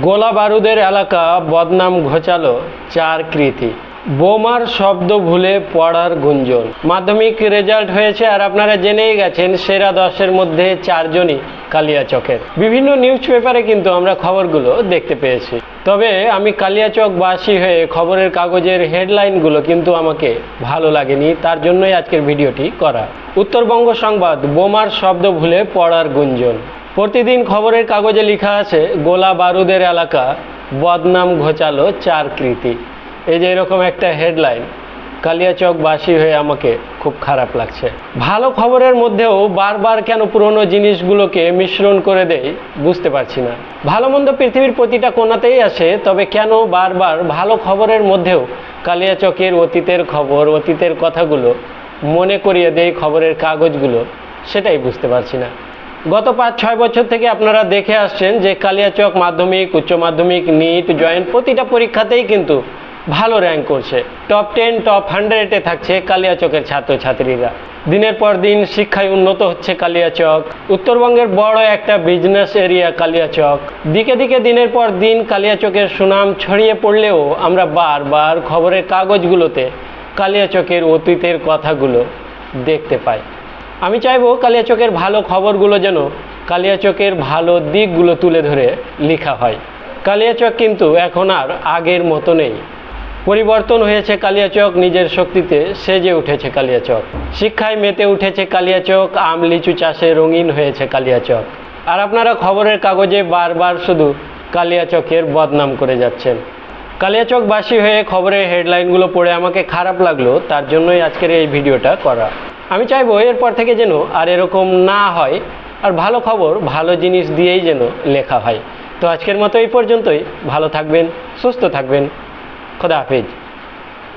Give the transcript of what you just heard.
গোলা বারুদের এলাকা বদনাম ঘোচালো চার কৃতি। বোমার শব্দ ভুলে পড়ার গুঞ্জন। মাধ্যমিক রেজাল্ট হয়েছে আর আপনারা জেনেই গেছেন সেরা দশের মধ্যে চারজনই কালিয়াচকের। বিভিন্ন নিউজ পেপারে কিন্তু আমরা খবরগুলো দেখতে পেয়েছি। তবে আমি কালিয়াচকবাসী হয়ে খবরের কাগজের হেডলাইনগুলো কিন্তু আমাকে ভালো লাগেনি, তার জন্যই আজকের ভিডিওটি করা। উত্তরবঙ্গ সংবাদ, বোমার শব্দ ভুলে পড়ার গুঞ্জন। প্রতিদিন খবরের কাগজে লেখা আছে, গোলা বারুদের এলাকা, বদনাম ঘোচালো চার কৃতি। এই যে এরকম একটা হেডলাইন কালিয়াচক কালিয়াচকবাসী হয়ে আমাকে খুব খারাপ লাগছে। ভালো খবরের মধ্যেও বারবার কেন পুরনো জিনিসগুলোকে মিশ্রণ করে দেয় বুঝতে পারছি না। ভালো মন্দ পৃথিবীর প্রতিটা কোণাতেই আসে, তবে কেন বারবার ভালো খবরের মধ্যেও কালিয়াচকের অতীতের খবর, অতীতের কথাগুলো মনে করিয়ে দেয় খবরের কাগজগুলো, সেটাই বুঝতে পারছি না। গত পাঁচ, ছয় বছর থেকে আপনারা দেখে আসছেন যে কালিয়াচক মাধ্যমিক, উচ্চ মাধ্যমিক, নিট জয়েন্ট প্রতিটা পরীক্ষাতেই কিন্তু ভালো র্যাঙ্ক করছে। টপ টেন টপ হান্ড্রেডে থাকছে কালিয়াচকের ছাত্রছাত্রীরা। দিনের পর দিন শিক্ষায় উন্নত হচ্ছে কালিয়াচক উত্তরবঙ্গের বড় একটা বিজনেস এরিয়া কালিয়াচক দিকে দিকে দিনের পর দিন কালিয়াচকের সুনাম ছড়িয়ে পড়লেও আমরা বারবার খবরের কাগজগুলোতে কালিয়াচকের অতীতের কথাগুলো দেখতে পাই। আমি চাইব কালিয়াচকের ভালো খবরগুলো যেন কালিয়াচকের ভালো দিকগুলো তুলে ধরে লেখা হয়। কালিয়াচক কিন্তু এখন আর আগের মতো নেই। পরিবর্তন হয়েছে কালিয়াচক নিজের শক্তিতে সেজে উঠেছে কালিয়াচক শিক্ষায় মেতে উঠেছে কালিয়াচক আম লিচু চাষে রঙিন হয়েছে কালিয়াচক আর আপনারা খবরের কাগজে বারবার শুধু কালিয়াচকের বদনাম করে যাচ্ছেন। কালিয়াচকবাসী হয়ে খবরের হেডলাইনগুলো পড়ে আমাকে খারাপ লাগল, তার জন্যই আজকের এই ভিডিওটা করা। আমি চাইব এরপর থেকে যেন আর এরকম না হয়। আর ভালো খবর, ভালো জিনিস দিয়েই যেন লেখা হয়। তো আজকের মতো এই পর্যন্তই। ভালো থাকবেন, সুস্থ থাকবেন। খোদা হাফিজ।